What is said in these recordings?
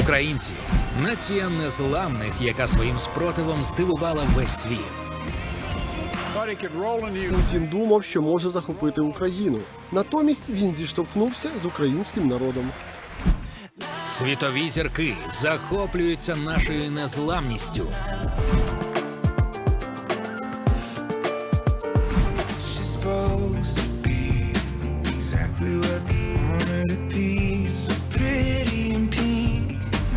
Українці нація незламних, яка своїм спротивом здивувала весь світ. Путін думав, що може захопити Україну. Натомість він зіштовхнувся з українським народом. Світові зірки захоплюються нашою незламністю. She's supposed to be exactly what they wanted to be.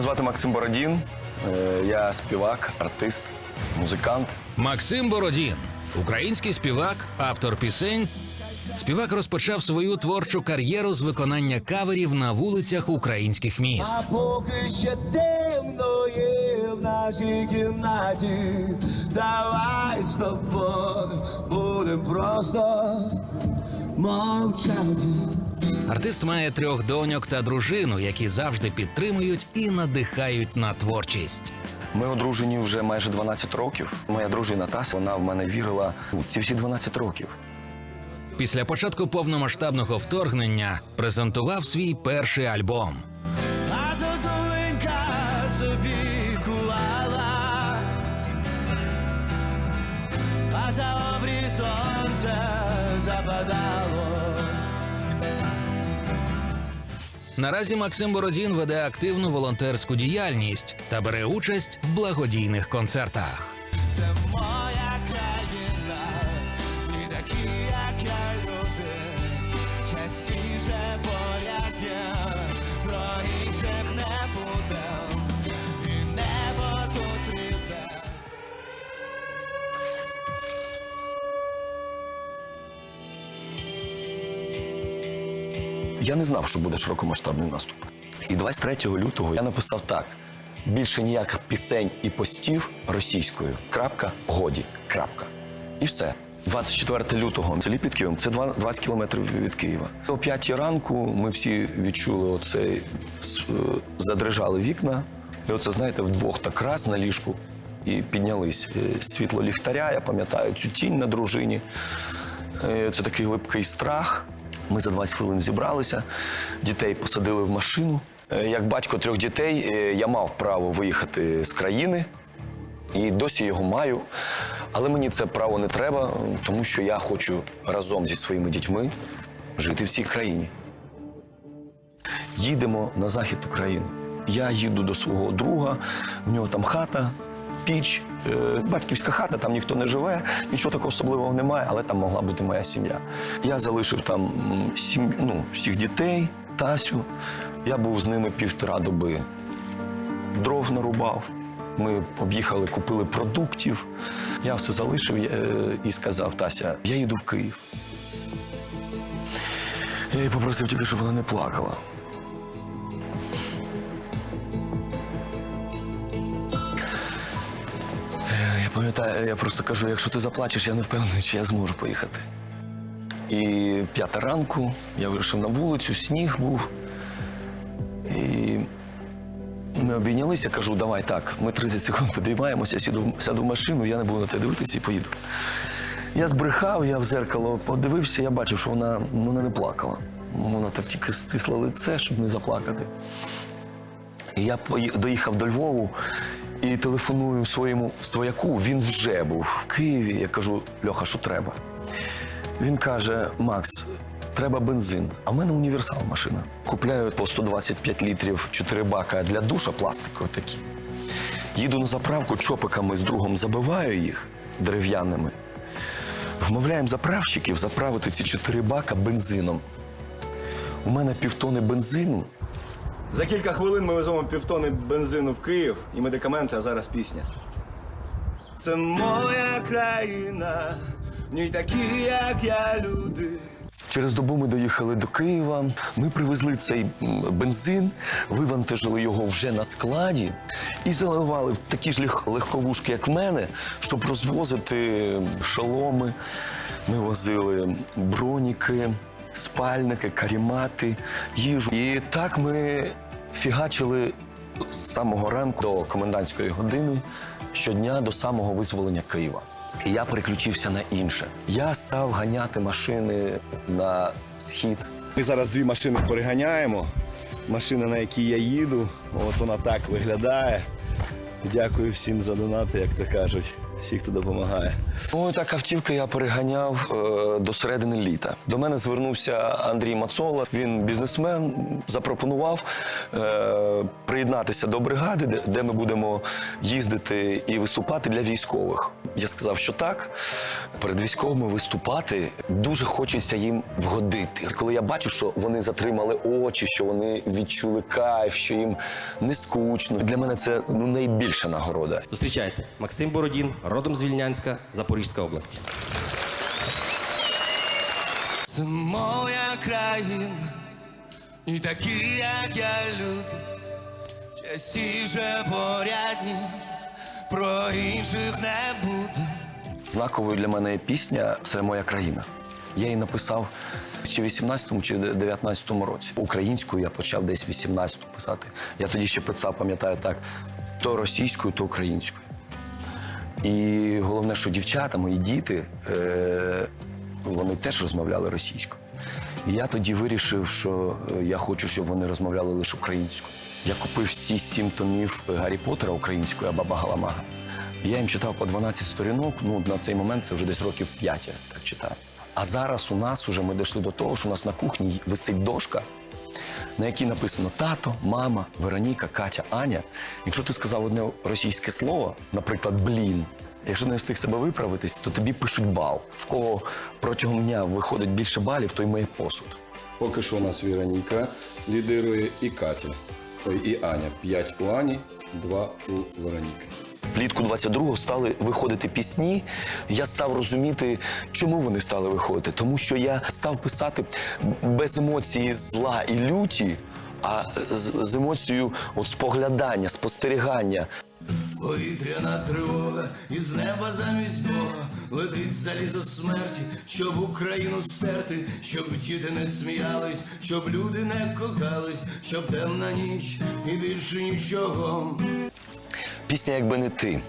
Мене звати Максим Бородін. Е, Я співак, артист, музикант. Максим Бородін, український співак, автор пісень. Співак розпочав свою творчу кар'єру з виконання каверів на вулицях українських міст. Поки ще темно є в нашій кімнаті, давай з тобою будем просто мовчати. Артист має трьох доньок та дружину, які завжди підтримують і надихають на творчість. Ми одружені вже майже 12 років. Моя дружина Тася, вона в мене вірила ну, ці всі 12 років. Після початку повномасштабного вторгнення презентував свій перший альбом. А собі кувала, а за обрій сонце западало. Наразі Максим Бородін веде активну волонтерську діяльність та бере участь в благодійних концертах. Це Я не знав, що буде широкомасштабний наступ. І 23 лютого я написав так: більше ніяких пісень і постів російською. Крапка, годі. Крапка. І все. 24 лютого в селі під Києвом це два- 20 кілометрів від Києва. О 5 ранку ми всі відчули оцей е, задрижали вікна. І оце, знаєте, вдвох так раз на ліжку і піднялись. Е, Світло ліхтаря, я пам'ятаю цю тінь на дружині. Е, Це такий липкий страх. Ми за 20 хвилин зібралися, дітей посадили в машину. Е, Як батько трьох дітей, е, я мав право виїхати з країни і досі його маю. Але мені це право не треба, тому що я хочу разом зі своїми дітьми жити в цій країні. Їдемо на захід України. Я їду до свого друга, в нього там хата, піч, е, батьківська хата, там ніхто не живе, нічого такого особливого немає, але там могла бути моя сім'я. Я залишив там сім, ну, всіх дітей, Тасю. Я був з ними півтора доби. Дров нарубав. Ми об'їхали, купили продуктів. Я все залишив е, і сказав: Тася, я їду в Київ. Я її попросив тільки, щоб вона не плакала. Пам'ятаю, я просто кажу, якщо ти заплачеш, я не впевнений, чи я зможу поїхати. І п'ята ранку я вийшов на вулицю, сніг був. І ми обійнялися, кажу, давай так, ми 30 секунд підіймаємося, сяду, сяду в машину, я не буду на те дивитися і поїду. Я збрехав, я в зеркало подивився, я бачив, що вона, вона не плакала. Вона так тільки стисла лице, щоб не заплакати. І я доїхав до Львову, І телефоную своєму свояку, він вже був в Києві. Я кажу: Льоха, що треба? Він каже: Макс, треба бензин. А в мене універсал машина. Купляю по 125 літрів 4 бака для душа пластикові такі. Їду на заправку чопиками з другом забиваю їх дерев'яними. Вмовляємо заправщиків заправити ці 4 бака бензином. У мене півтони бензину. За кілька хвилин ми веземо півтони бензину в Київ і медикаменти, а зараз пісня. Це моя країна, в ній такі, як я, люди. Через добу ми доїхали до Києва. Ми привезли цей бензин, вивантажили його вже на складі і заливали в такі ж легковушки, як в мене, щоб розвозити шоломи. Ми возили броніки, спальники, карімати, їжу. І так ми фігачили з самого ранку до комендантської години щодня до самого визволення Києва. І я переключився на інше. Я став ганяти машини на схід. Ми зараз дві машини переганяємо. Машина, на якій я їду, от вона так виглядає. Дякую всім за донати, як то кажуть, всі, хто допомагає. Ну, так автівки я переганяв е, до середини літа. До мене звернувся Андрій Мацола. Він бізнесмен, запропонував е, приєднатися до бригади, де, де ми будемо їздити і виступати для військових. Я сказав, що так. Перед військовими виступати дуже хочеться їм вгодити. Коли я бачу, що вони затримали очі, що вони відчули кайф, що їм не скучно. Для мене це ну найбільша нагорода. Зустрічайте, Максим Бородін, родом з Вільнянська, Запорізька область. Це моя країна, і такі, як я люди, частіше порядні, про інших не буду. Знаковою для мене пісня це моя країна. Я її написав ще в 18-му чи 19-му році. Українською я почав десь в 18-му писати. Я тоді ще писав, пам'ятаю так, то російською, то українською. І головне, що дівчата, мої діти, е, вони теж розмовляли російською. І я тоді вирішив, що е, я хочу, щоб вони розмовляли лише українською. Я купив всі сім томів Гаррі Поттера українською, Баба Галамага. Я їм читав по 12 сторінок. Ну, на цей момент це вже десь років 5 я так читаю. А зараз у нас уже ми дійшли до того, що у нас на кухні висить дошка, на якій написано тато, мама, Вероніка, Катя, Аня. Якщо ти сказав одне російське слово, наприклад, блін. Якщо не встиг себе виправитись, то тобі пишуть бал. В кого протягом дня виходить більше балів, той має посуд. Поки що у нас Віроніка лідирує і Катя. Ой, і Аня. П'ять у Ані, два у Вероніки. Влітку 22-го стали виходити пісні. Я став розуміти, чому вони стали виходити. Тому що я став писати без емоції зла і люті, а з, з емоцією от споглядання, спостерігання. Повітряна тривога, із неба замість Бога летить залізо смерті, щоб Україну стерти, щоб діти не сміялись, щоб люди не кохались, щоб темна ніч і більше нічого. Пісня Якби не ти.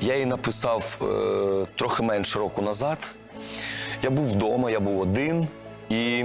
Я її написав е, трохи менше року назад. Я був вдома, я був один і.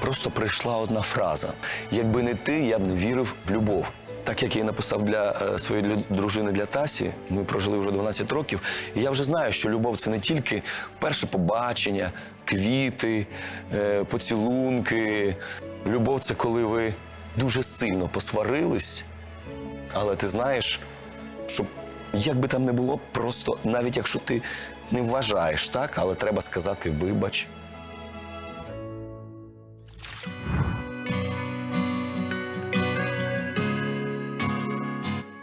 Просто прийшла одна фраза: якби не ти, я б не вірив в любов. Так як я її написав для е, своєї дружини для Тасі, ми прожили вже 12 років, і я вже знаю, що любов це не тільки перше побачення, квіти, е, поцілунки. Любов це коли ви дуже сильно посварились, але ти знаєш, що як би там не було, просто навіть якщо ти не вважаєш так, але треба сказати вибач.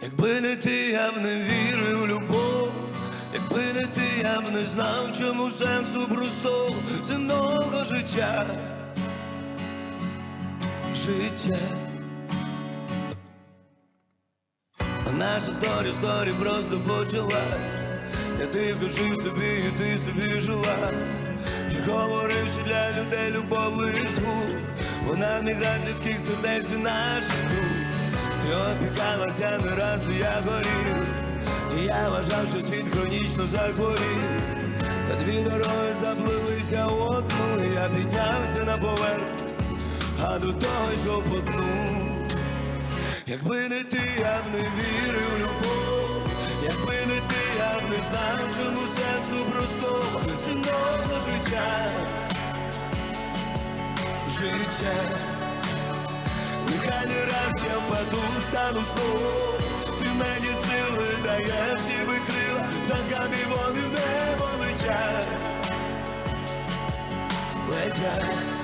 Якби не ти, я б не вірив любов, якби не ти, я б не знав, чому сенсу простого земного життя. Життя. Наша сторі, сторі просто почалась. Я тихо жив собі, і ти собі жила. І говорив, що для людей любов лиш звук. Вона не грає людських сердець і наших рук. Ти опікалася не раз, і я горів. І я вважав, що світ хронічно захворів. Та дві дороги заплилися одну, я піднявся на поверх, а до того йшов по. Якби не ти, я б не вірив любов, якби не ти, я б не знав, чому сенсу простого земного життя, життя. Нехай не раз я впаду, стану знову Ти мені сили даєш, ніби крила Танками вони небо летять. Летять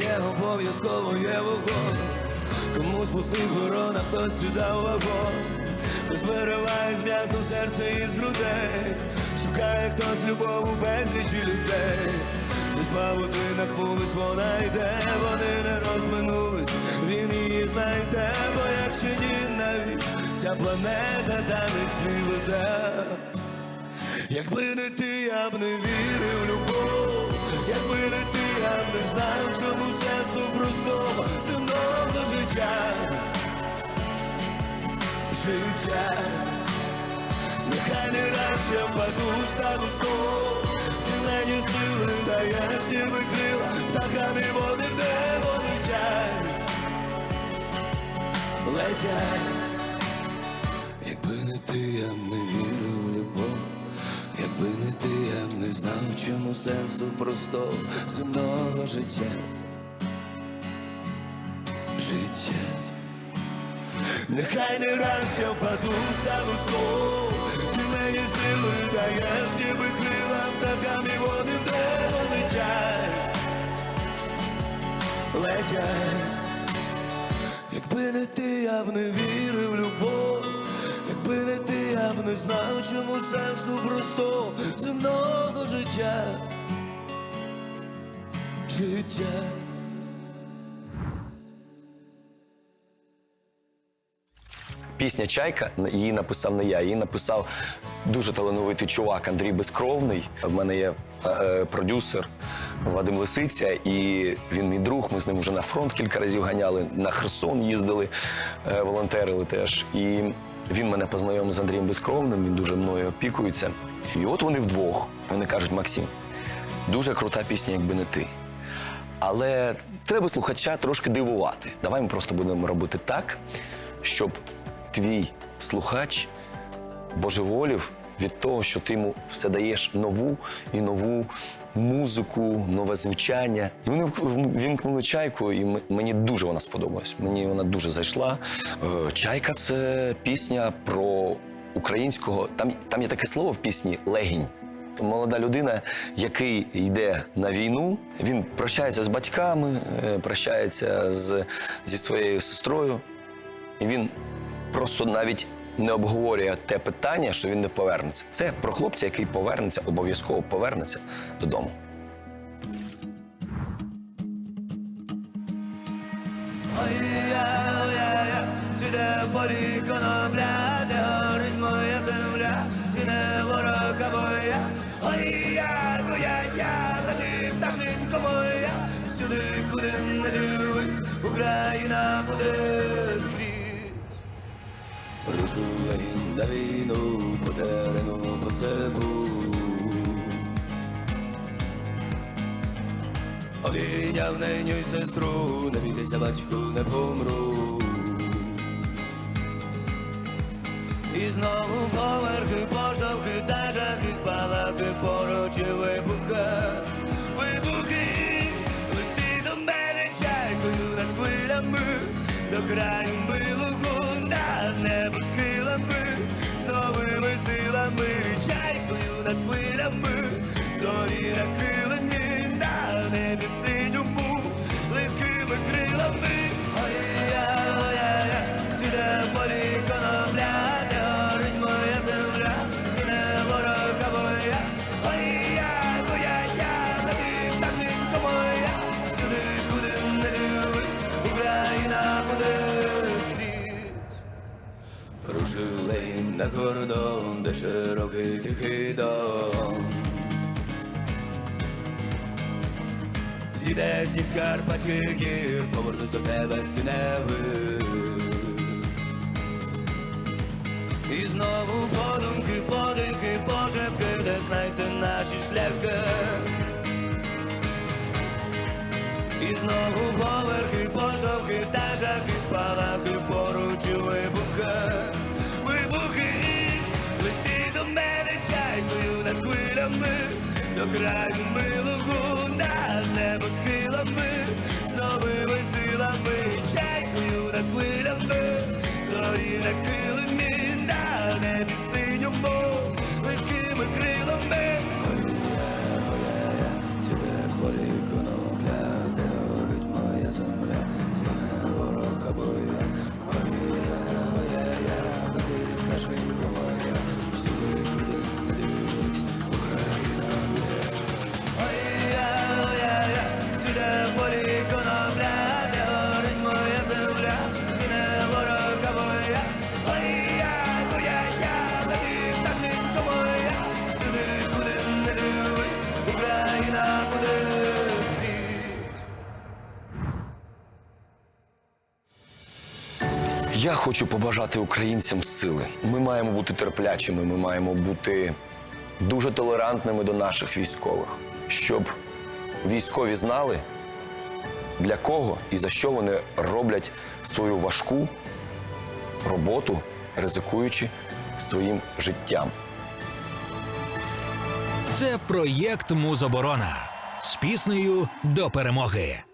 є обов'язково є вогонь. Комусь пустив ворона, хтось сюди вагон. Хтось вириває з м'ясом серце із грудей. Шукає хтось любов у безлічі людей. В павутинах вулиць вона йде, вони не розминулись, він її знайде, бо якщо ні навіть вся планета танець свій веде. Якби не ти, я б не вірив любов, б не чому сенсу простого земного життя. Життя, нехай не я впаду, стану знову, ти мені сили даєш, ніби крила, птахами вони в небо летять, летять. Якби не ти, я не в любов, якби не ти, я б не знав, чому сенсу простого земного життя. Життя. Нехай не раз я впаду, стану знову, ти мені сили даєш, ніби крила, птахами вони в небо летять, летять. Якби не ти, я б не вірив в любов, якби не ти, я б не знав, чому сенсу простого земного життя. Життя. Пісня Чайка її написав не я, її написав дуже талановитий чувак Андрій Безкровний. В мене є е, продюсер Вадим Лисиця, і він мій друг. Ми з ним вже на фронт кілька разів ганяли, на Херсон їздили, е, волонтерили теж. І він мене познайомив з Андрієм Безкровним, він дуже мною опікується. І от вони вдвох. Вони кажуть: Максим, дуже крута пісня, якби не ти. Але треба слухача трошки дивувати. Давай ми просто будемо робити так, щоб твій слухач божеволів від того, що ти йому все даєш нову і нову музику, нове звучання. І вони вімкнули чайку, і мені дуже вона сподобалась. Мені вона дуже зайшла. Е, Чайка це пісня про українського. Там, там є таке слово в пісні легінь. Молода людина, який йде на війну, він прощається з батьками, е, прощається з, зі своєю сестрою, і він просто навіть не обговорює те питання, що він не повернеться. Це про хлопця, який повернеться, обов'язково повернеться додому. Рушу легінь на війну, по терену, по степу. Обійняв неню й сестру, не бійтеся, батьку, не помру. І знову поверхи, поштовхи, та жахи, спалахи, порочі вибухи, вибухи, лети до мене чайкою над хвилями, до краю милого силами, чайкою над хвилями, зорі нахилені Легінь на кордон, де широкий тихий дом. Зійде сніг з карпатських гір, повернусь до тебе синеви. І знову подумки, подихи, пошепки, де знайти наші шляхи. І знову поверхи, поштовхи та жахи, спалахи поруч і вибухи, хвилями, до краю милого над небо схилами, з новими силами, чайкою над хвилями, зорі на килимі, на небі синьому, Я хочу побажати українцям сили. Ми маємо бути терплячими, ми маємо бути дуже толерантними до наших військових, щоб військові знали, для кого і за що вони роблять свою важку роботу, ризикуючи своїм життям. Це проєкт Музоборона з піснею до перемоги.